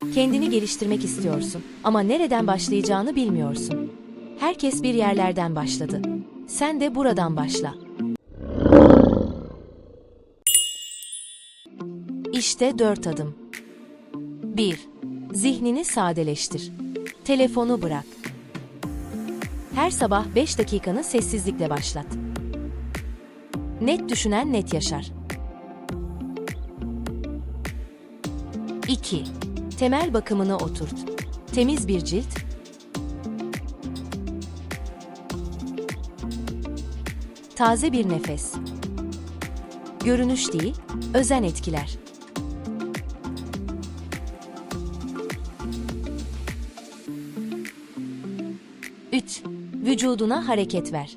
Kendini geliştirmek istiyorsun ama nereden başlayacağını bilmiyorsun. Herkes bir yerlerden başladı. Sen de buradan başla. İşte dört adım. 1. Zihnini sadeleştir. Telefonu bırak. Her sabah 5 dakikanı sessizlikle başlat. Net düşünen net yaşar. 2. Temel bakımını oturt. Temiz bir cilt, taze bir nefes. Görünüş değil, özen etkiler. Üç, Vücuduna hareket ver.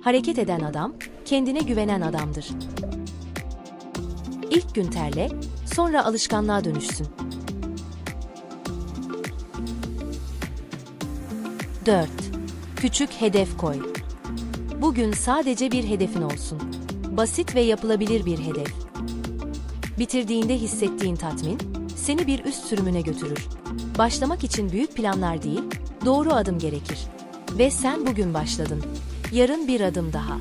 Hareket eden adam, kendine güvenen adamdır. İlk gün terle, sonra alışkanlığa dönüşsün. 4. Küçük hedef koy. Bugün sadece bir hedefin olsun. Basit ve yapılabilir bir hedef. Bitirdiğinde hissettiğin tatmin seni bir üst sürümüne götürür. Başlamak için büyük planlar değil, doğru adım gerekir. Ve sen bugün başladın. Yarın bir adım daha.